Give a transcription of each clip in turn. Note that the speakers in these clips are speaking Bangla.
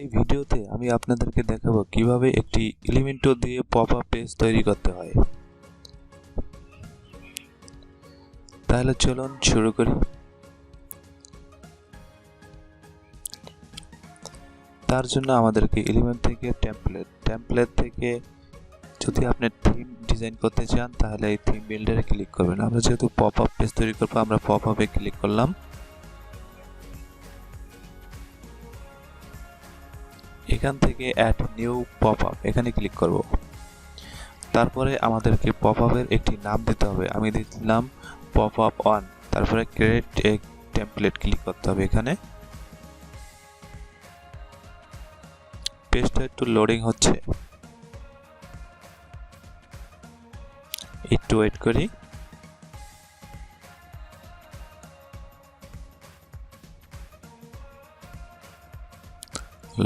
এই ভিডিওতে আমি আপনাদেরকে দেখাবো কীভাবে একটি এলিমেন্টো দিয়ে পপ আপ পেজ তৈরি করতে হয়। তাহলে চলুন শুরু করি। তার জন্য আমাদেরকে এলিমেন্ট থেকে টেমপ্লেট টেমপ্লেট থেকে যদি আপনি থিম ডিজাইন করতে চান, তাহলে এই থিম বিল্ডারে ক্লিক করবেন। আমরা যেহেতু পপ আপ পেজ তৈরি করব, আমরা পপ আপে ক্লিক করলাম। এখান থেকে অ্যাড নিউ পপ আপ এখানে ক্লিক করব। তারপরে আমাদেরকে পপ আপের একটি নাম দিতে হবে। আমি দিলাম পপ আপ অন তারপরে ক্রিয়েট এ টেমপ্লেট ক্লিক করতে হবে এখানে। পেজটা একটু লোডিং হচ্ছে। একটু ওয়েট করি।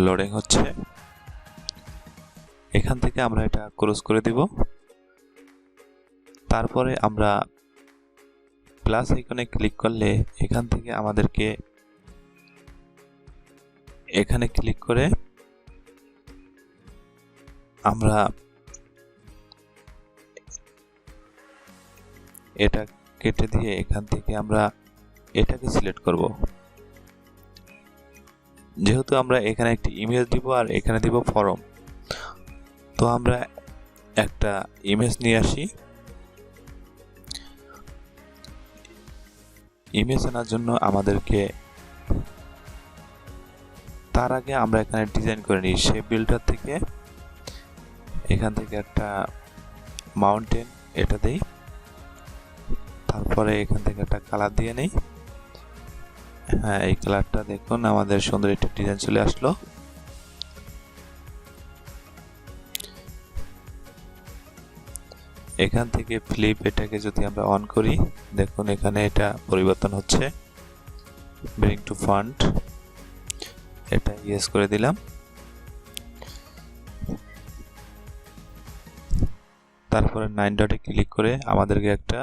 লোডিং হচ্ছে। এখান থেকে আমরা এটা ক্রস করে দিব। তারপরে আমরা প্লাস আইকনে ক্লিক করলে এখান থেকে আমাদেরকে এখানে ক্লিক করে আমরা এটা কেটে দিয়ে এখান থেকে আমরা এটাকে সিলেক্ট করব। যেহেতু আমরা এখানে একটি ইমেজ দিব আর এখানে দিব ফরম তো আমরা একটা ইমেজ নিয়ে আসি। ইমেজ আনার জন্য আমাদেরকে, তার আগে আমরা এখানে ডিজাইন করে নিই সে বিল্ডার থেকে। এখান থেকে একটা মাউন্টেন এটা দেই, তারপরে এখান থেকে একটা কালার দিয়ে নেই। হ্যাঁ এই কালারটা দেখুন, আমাদের সুন্দর একটা ডিজাইন চলে আসলো। এখান থেকে ফ্লিপ এটাকে যদি আমরা অন করি, দেখুন এখানে এটা পরিবর্তন হচ্ছে। ব্রিং টু ফান্ড এটা ইয়েস করে দিলাম। তারপরে নাইন ডটে ক্লিক করে আমাদেরকে একটা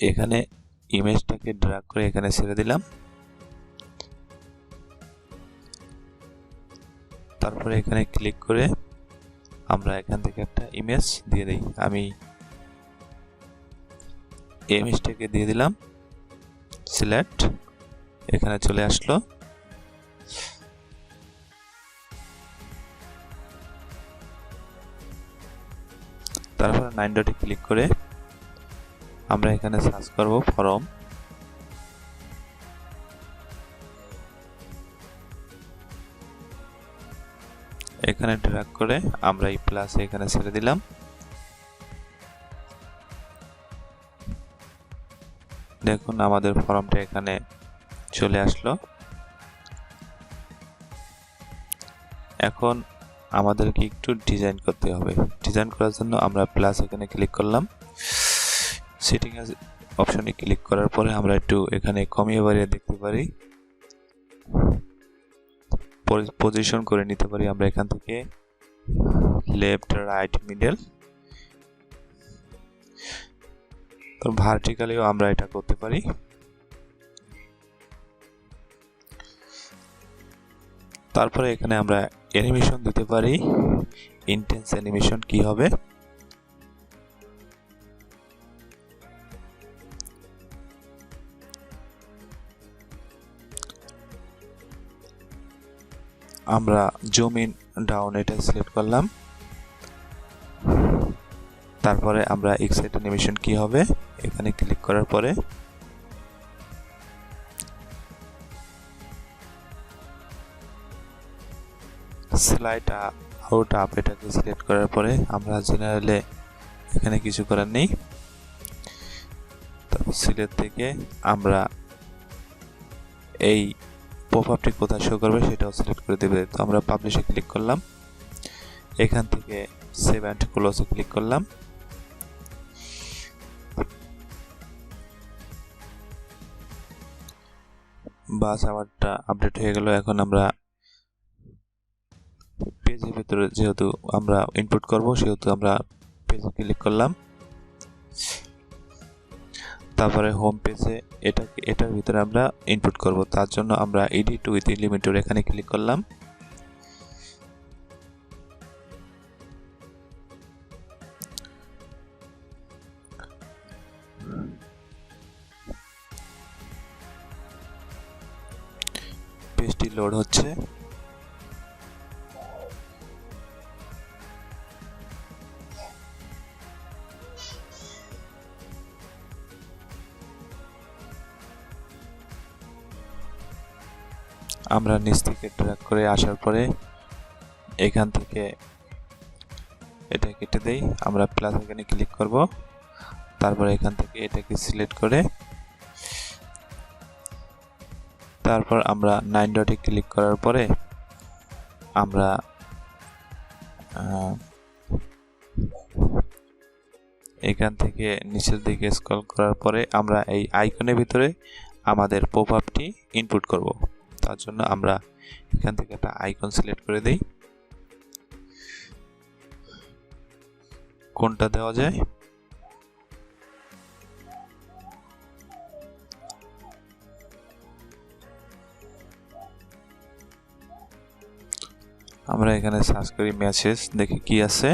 এখানে ইমেজটাকে ড্রাগ করে এখানে ছেড়ে দিলাম। তারপরে এখানে ক্লিক করে আমরা এখান থেকে একটা ইমেজ দিয়ে দিই। আমি ইমেজটাকে দিয়ে দিলাম। সিলেক্ট এখানে চলে আসলো। তারপরে নাইন ডটে ক্লিক করে আমরা এখানে সার্চ করব ফরম। এখানে ড্র্যাগ করে আমরা এই প্লাস এখানে ছেড়ে দিলাম। দেখুন আমাদের ফর্মটা এখানে চলে আসলো। এখন আমাদেরকে একটু ডিজাইন করতে হবে। ডিজাইন করার জন্য আমরা প্লাস এখানে ক্লিক করলাম। সেটিং অপশনে ক্লিক করার পরে আমরা একটু এখানে কমিয়ে বাড়িয়ে দেখতে পারি। পজিশন করে নিতে পারি আমরা এখান থেকে। লেফট রাইট মিডল তো ভার্টিক্যালিও আমরা এটা করতে পারি। তারপরে এখানে আমরা অ্যানিমেশন দিতে পারি। ইন্টেন্স অ্যানিমেশন কি হবে? আমরা জুম ইন ডাউন এটা সিলেক্ট করলাম। তারপরে আমরা এক্সাইট অ্যানিমেশন কি হবে? এখানে ক্লিক করার পরে। স্লাইড আউট আপ এটাকে সিলেক্ট করার পরে আমরা জেনারেলে এখানে কিছু করার নেই। সিলেক্ট থেকে আমরা এই পপ আপটি কোথায় শো করবে সেটাও সিলেক্ট করে দেবে। তো আমরা পাবলিশে ক্লিক করলাম। এখান থেকে সেভ অ্যান্ড ক্লোজে ক্লিক করলাম। বাস, আমারটা আপডেট হয়ে গেল। এখন আমরা পেজের ভিতরে যেহেতু আমরা ইনপুট করব, সেহেতু আমরা পেজে ক্লিক করলাম। তারপরে হোম পেজে এটা, এটার ভিতরে আমরা ইনপুট করব। তার জন্য আমরা এডিট উইথ লিমিটর এখানে ক্লিক করলাম। পেজটি লোড হচ্ছে। আমরা নিচ থেকে ড্র্যাগ করে আসার পরে এখান থেকে এটা কেটে দেই, আমরা প্লাস এখানে ক্লিক করব। তারপরে এখান থেকে এটাকে সিলেক্ট করে তারপর আমরা নাইন ডটে ক্লিক করার পরে আমরা এখান থেকে নিচের দিকে স্ক্রল করার পরে আমরা এই আইকনের ভিতরে আমাদের আপটি ইনপুট করব। তার জন্য আমরা এখান থেকে একটা আইকন সিলেক্ট করে দেই। কোনটা দেওয়া যায়? আমরা এখানে সার্চ করি মেসেজ দেখি কি আছে।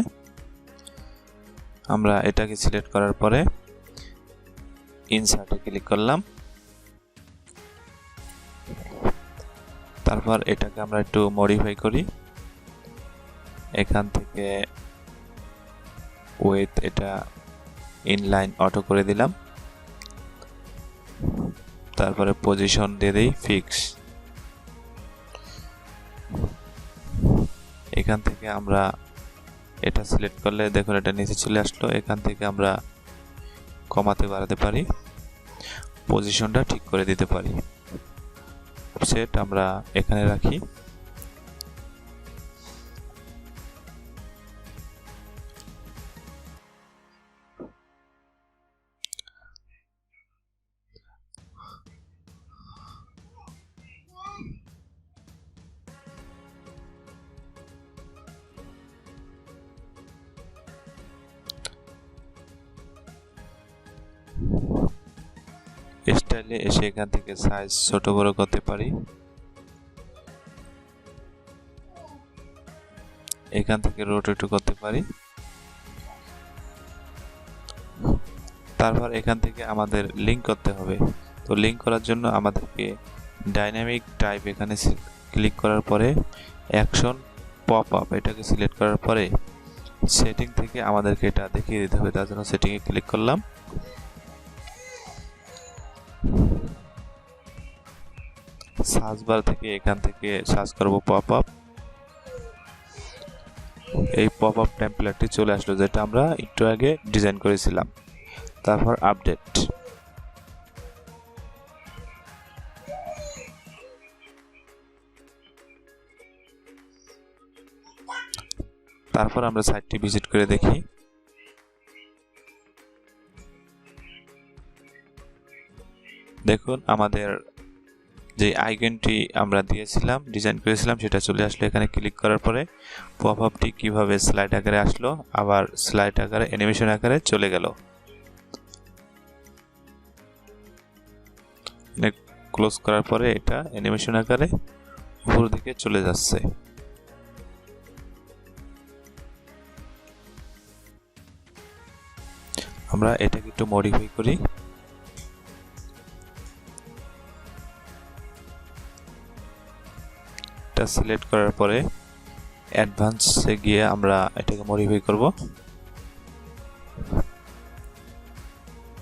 আমরা এটাকে সিলেক্ট করার পরে ইনসার্টে ক্লিক করলাম। তারপর এটাকে আমরা একটু মডিফাই করি। এখান থেকে ওয়েথ এটা ইনলাইন অটো করে দিলাম। তারপরে পজিশন দিয়ে দিই ফিক্স এখান থেকে আমরা এটা সিলেক্ট করলে দেখুন এটা নিচে চলে আসলো। এখান থেকে আমরা কমাতে বাড়াতে পারি। পজিশনটা ঠিক করে দিতে পারি। সেট আমরা এখানে রাখি। স্টাইলে এসে এখান থেকে সাইজ ছোট বড় করতে পারি। এখান থেকে রোটেট করতে পারি। তারপর এখান থেকে আমাদের লিঙ্ক করতে হবে। তো লিঙ্ক করার জন্য আমাদেরকে ডাইনামিক টাইপ এখানে ক্লিক করার পরে অ্যাকশন পপ আপ এটাকে সিলেক্ট করার পরে সেটিং থেকে আমাদেরকে এটা দেখিয়ে দিতে হবে। তার জন্য সেটিংয়ে ক্লিক করলাম। সার্চ বার থেকে এখান থেকে সার্চ করব পপ আপ এই পপ আপ টেমপ্লেটটি চলে আসলো, যেটা আমরা একটু আগে ডিজাইন করেছিলাম। তারপর আপডেট তারপর আমরা সাইটটি ভিজিট করে দেখি। দেখুন, আমাদের যে আইকনটি আমরা দিয়েছিলাম ডিজাইন করেছিলাম, সেটা চলে আসলো এখানে ক্লিক করার পরে। পপ আপটি কীভাবে স্লাইড আকারে আসলো, আবার স্লাইড আকারে অ্যানিমেশন আকারে চলে গেল। ক্লোজ করার পরে এটা অ্যানিমেশন আকারে উপর দিকে চলে যাচ্ছে। আমরা এটাকে একটু মডিফাই করি। এটা সিলেক্ট করার পরে অ্যাডভান্সে গিয়ে আমরা এটাকে মডিফাই করব।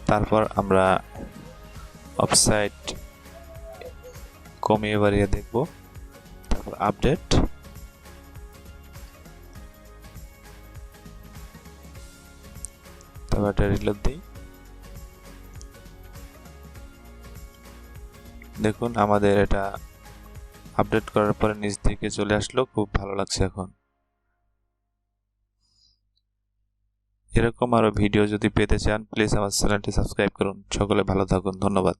তারপর আমরা অফসাইড কমিয়ে বাড়িয়ে দেখব। তারপর আপডেট তারপর দিই। দেখুন আমাদের এটা আপডেট করার পরে নিচ থেকে চলে আসলো, খুব ভালো লাগছে এখন। এরকম আরও ভিডিও যদি পেতে চান প্লিজ আমার চ্যানেলটি সাবস্ক্রাইব করুন। সকলে ভালো থাকুন, ধন্যবাদ।